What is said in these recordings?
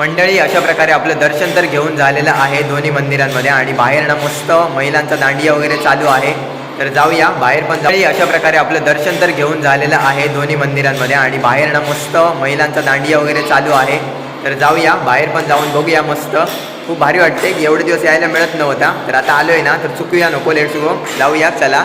मंडळी अशा प्रकारे आपलं दर्शन तर घेऊन झालेलं आहे दोन्ही मंदिरांमध्ये आणि बाहेर ना मस्त महिलांचा दांडिया वगैरे चालू आहे. तर जाऊया बाहेर पण जाऊ अशा प्रकारे आपलं दर्शन तर घेऊन झालेलं आहे दोन्ही मंदिरांमध्ये आणि बाहेर ना मस्त महिलांचा दांडिया वगैरे चालू आहे. तर जाऊया बाहेर पण जाऊन बघूया मस्त. खूप भारी वाटते की एवढे दिवस यायला मिळत नव्हता. तर आता आलोय ना तर चुकूया नको लेट चुको जाऊया चला.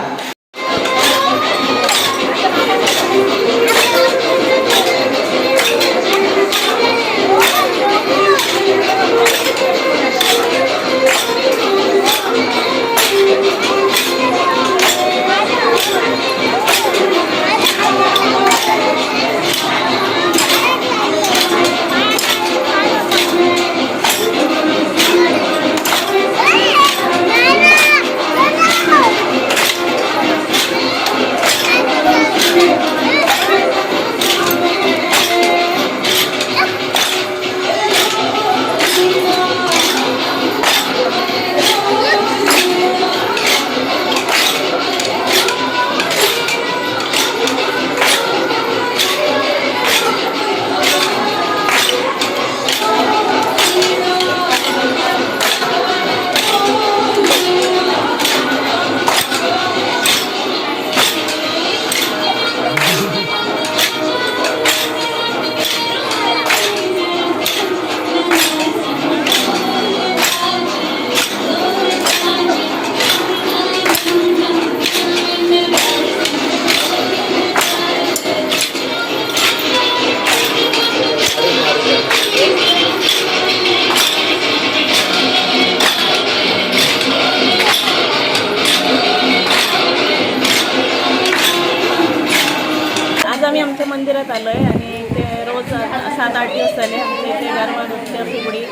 मंदिरात आलो आहे आणि ते रोज सात आठ दिवस झाले इथे गरबा नृत्य फुगडी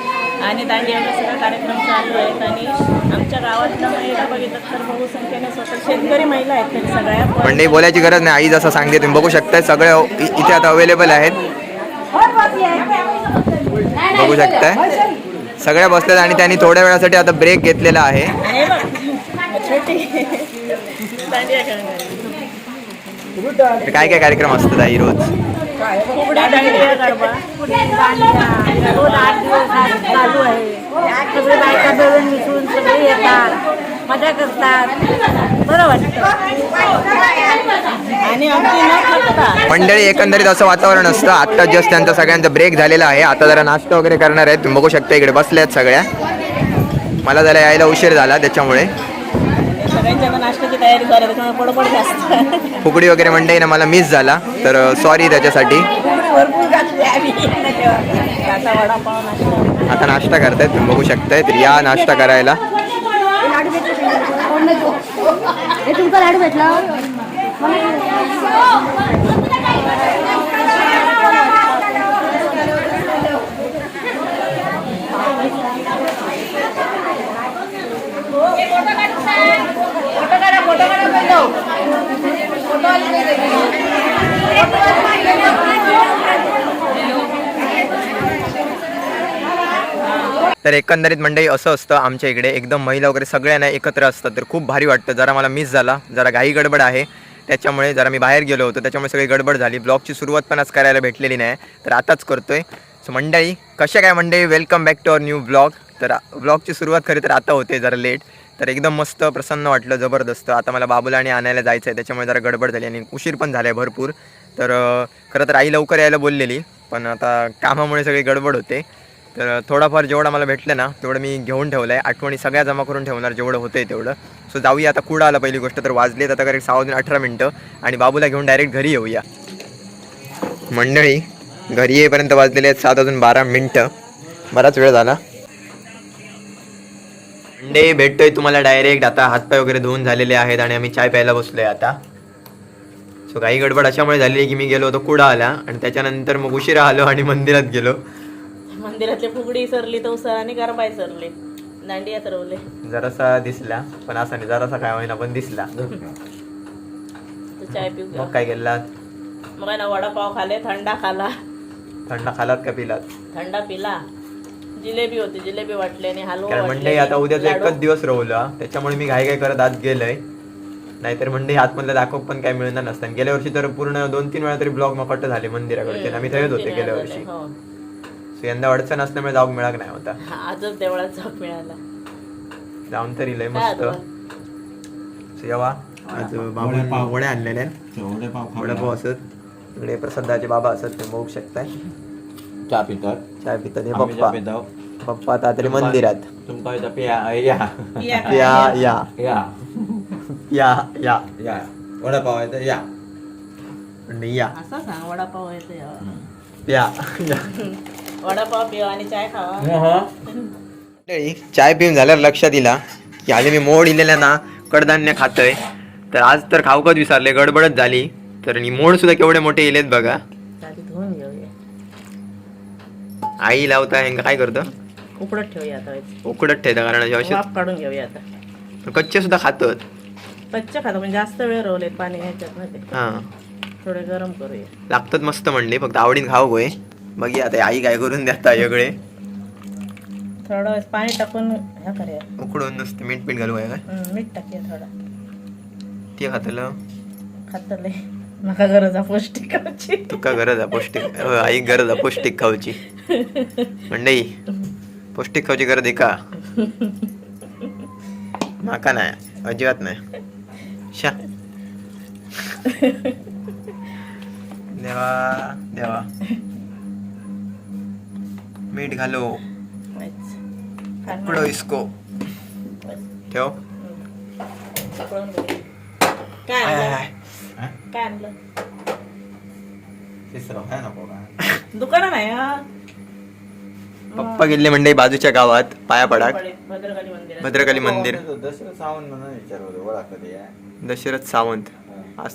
आणि दांडिया वगैरे सगळे कार्यक्रम चालू आहेत. आणि आमच्या गावातल्या महिला बघितलं तर बहुसंख्येने स्वतः शेतकरी महिला आहेत तरी सगळ्या पण मंडळी बोलायची गरज नाही. आई जसं सांगते तुम्ही बघू शकताय सगळे इ- इथे आता अवेलेबल आहेत. बघू शकताय. सगळ्या बसल्यात आणि त्यांनी थोड्या वेळासाठी आता ब्रेक घेतलेला आहे. काय काय कार्यक्रम असतात आई रोज? फुगडी दांडिया गरबा रोज आठ दिवस आज चालू आहे. सगळे बायका मिळून मिसळून सगळे येतात. मजा करतात. बरं वाटतं. आणि अगदी न थकता मंडळी एकंदरीत असं वातावरण असतं. आत्ता जस्ट त्यांचा सगळ्यांचा ब्रेक झालेला आहे. आता जरा नाश्ता वगैरे करणार आहेत. तुम्ही बघू शकता इकडे बसले आहेत सगळ्या. मला जरा यायला उशीर झाला त्याच्यामुळे. सगळ्यांच्या आता नाश्त्याची तयारी झाली त्याच्यामुळे बडबड जास्त. फुगडी वगैरे मंडळी ना मला मिस झाला तर सॉरी त्याच्यासाठी. भरपूर घातली आम्ही. आता वडापाव नाश्ता. आता नाश्ता करतायत तुम्ही बघू शकताय तर या नाश्ता करायला. हे तुमचा लाडू भेटला. तर एकंदरीत मंडळी असं असतं आमच्या इकडे. एकदम महिला वगैरे सगळ्यांना एकत्र असतात. तर खूप भारी वाटतं. जरा मला मिस झाला. जरा घाई गडबड आहे. त्याच्यामुळे जरा मी बाहेर गेलो होतो. त्याच्यामुळे सगळी गडबड झाली. ब्लॉगची सुरुवात पण आज करायला भेटलेली नाही. तर आताच करतोय. सो मंडळी कशा काय मंडळी? Welcome back to our new blog तर ब्लॉगची सुरुवात खरी तर आता होते. जरा लेट तर एकदम मस्त प्रसन्न वाटलं जबरदस्त. आता मला बाबूला आणि आणायला जायचं आहे त्याच्यामुळे जरा गडबड झाली आणि उशीर पण झाला आहे भरपूर. तर खरं तर आई लवकर यायला बोललेली पण आता कामामुळे सगळी गडबड होते. तर थोडाफार जेवढा मला भेटलं ना तेवढं मी घेऊन ठेवलं आहे आठवणी सगळ्या जमा करून ठेवणार जेवढं होतं आहे तेवढं. सो जाऊया आता कुडा आला पहिली गोष्ट तर वाजलेत आता करेक्ट सहा वाजून अठरा मिनटं. आणि बाबूला घेऊन डायरेक्ट घरी येऊया. मंडळी घरी येईपर्यंत वाजलेले आहेत सात वाजून बारा मिनटं. बराच वेळ झाला. मंडे भेटतोय तुम्हाला डायरेक्ट आता हातपाय वगैरे धुवून झालेले आहेत आणि आम्ही चाय प्यायला बसलोय आता. सो काही गडबड अशामुळे झाली आहे की मी गेलो होतो कुडा आला आणि त्याच्यानंतर मग उशिरा आलो आणि मंदिरात गेलो. मंदिरातली फुगडी सरली तो सर आणि गरबाई सरले. दांडिया सरवले. जरासा दिसला पण असा नाही जरासा काय होईना पण दिसला. चाय पिऊ मग काय केला मग आहे ना वडापाव खाले थंडा खाला. थंड खालात का पिलात? थंडा पिला. जिलेबी होती जिलेबी वाटली आणि हलवा कारण वाटले, मंडई आता उद्याचा लाडू. एकच दिवस रवला त्याच्यामुळे मी घाई घाई करत आत गेलोय. नाहीतर मंडई आतमधलं दाखव पण काय मिळणार नसतं. आणि गेल्या वर्षी तर पूर्ण दोन तीन वेळा तरी ब्लॉग मग कट झाले मंदिराकडचे आम्ही थेट होते तीन गेल्या वर्षी. झाले, हो. So यंदा अडचण असल्यामुळे जाऊक मिळाक नाही होता. हा, आजच देवळात झोप मिळाला. जाऊन तरी लय काय मस्त. आजोबा? जेवा आज बाबा वड्या आणलेल्या आहेत. वडापाव असत इकडे प्रसादाचे बाबा असत ते बघू शकताय. च्या पितात. चाय पितात. पप्पा पप्पा आता तरी मंदिरात. या. या. या या. या. या या. वडापाव या. या. वडापाव या. वडापाव पिवा आणि चाय खावा. चाय पिऊन झाल्यावर लक्षात दिला की आले मी मोड इलेल्या ना कडधान्य खातोय. तर आज तर खाऊकच विसरले गडबडच झाली. तर मोड सुद्धा केवढे मोठे इलेत बघा. धुवून घेऊया. आई लावता हेंगा काय करतं? उकडत ठेवूया आता उकडत ठेवता कारण वाफ काढून घेऊया आता. कच्चे सुद्धा खातात. कच्च्या खाता पण जास्त वेळ रवलेत पाणी ह्याच्यात ना ते हा. थोडे गरम करूया. लागतात मस्त म्हणले फक्त आवडीन खाऊ गोय बघी आता आई काय करून देता सगळे थोडं वेळेस पाणी टाकून ह्या करूया. उकडून नुसतं मीठ पीठ घालू काय? हम्म, मीठ टाकूया थोडं. ते खातलं. खातले नका गरज आहे पौष्टिकाची तुका गरज आहे पौष्टिक हो, आई गरज आहे पौष्टिक खाऊची. मंडई पौष्टिक खाऊची गरज आहे का? माका नाही अजिबात नाही. शा. देवा देवा. मीठ घालो. उकडो इसको. ठेव. काय आय, आय, आणलं आय. काय आणलं तिसरं आहे नको का दुकानं नाही हा पप्पा गेले मंडई बाजूच्या गावात पाया पडाक. भद्रकाली मंदिर भद्रकाली मंदिर. दसरा सावंत म्हणून विचारवलं ओळख कधी आहे दशरथ सावंत. आज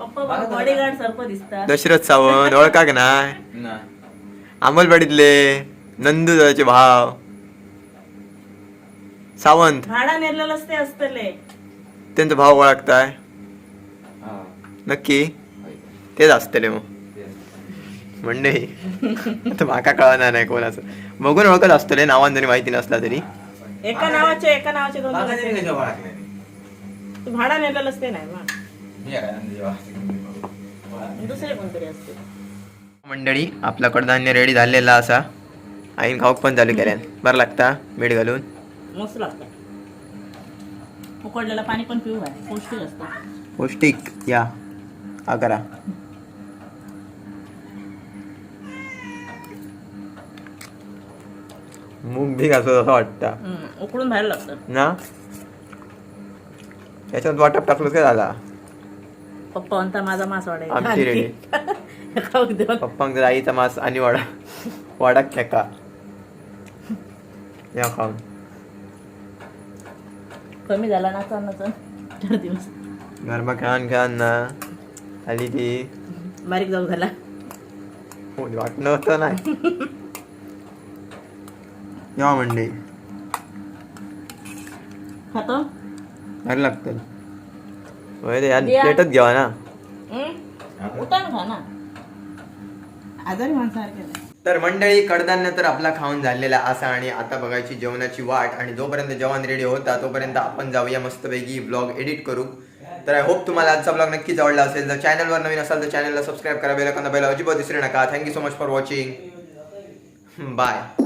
पप्पा बॉडीगार्ड सारखं दिसतात दशरथ सावंत ओळखाक नाही? ना. अंमलवाडीतले नंदुदाचे भाव. सावंत. भाडा नेलेलंच ते असतले. त्यांचा भाव ओळखताय. नक्की. तेच असतले मग. आता माका कळणार नाही कोणाचं. बघून ओळखत असतले नावान जरी माहिती नसला तरी. एका नावाचे एका नावाचे दोन असते. तू भाडा नेलेलंच ते नाही मग दुसरे कोणतरी असते. मंडळी आपला कडधान्य रेडी झालेला असा. आईन खाऊक पण चालू केल्यान. बरं लागता? मीठ घालून. मस्त लागतं. उकडलेलं पाणी पण पिऊ पौष्टिक असतं. पौष्टिक या. हा करा मूग बी घासत असं वाटतं. हम्म, उकडून बाहेर लागतं. ना? याच्यात वाटप टाकलं काय झाला पप्पा म्हणता माझा मास वाढायचा. आमची रेडी. खाऊ देऊन पप्पांक जर आईचा मास आणि वाडा वाडा खेका या खाऊन. कमी झाला ना चाल चार दिवस. गरबा खेळान खेळान ना. आली ती बारीक जाऊ झाला. वाटणं होतं नाही. या मंडई खातो? भारी लागतं होय रे यार द्या. प्लेटच घ्यावा ना. हम्म? उठा ना खा ना. आजारी माणसासारखे. नाही. तर मंडळी कडधान्य तर आपला खाऊन झालेला असा आणि आता बघायची जेवणाची वाट आणि जोपर्यंत जेवण रेडी होता तोपर्यंत आपण जाऊया मस्तपैकी ब्लॉग एडिट करू. तर आय होप तुम्हाला आजचा ब्लॉग नक्कीच आवडला असेल. जर चॅनलवर नवीन असाल तर चॅनलला सबस्क्राईब करा. बेल बेल अजिबात विसरू नका. Thank you so much for watching bye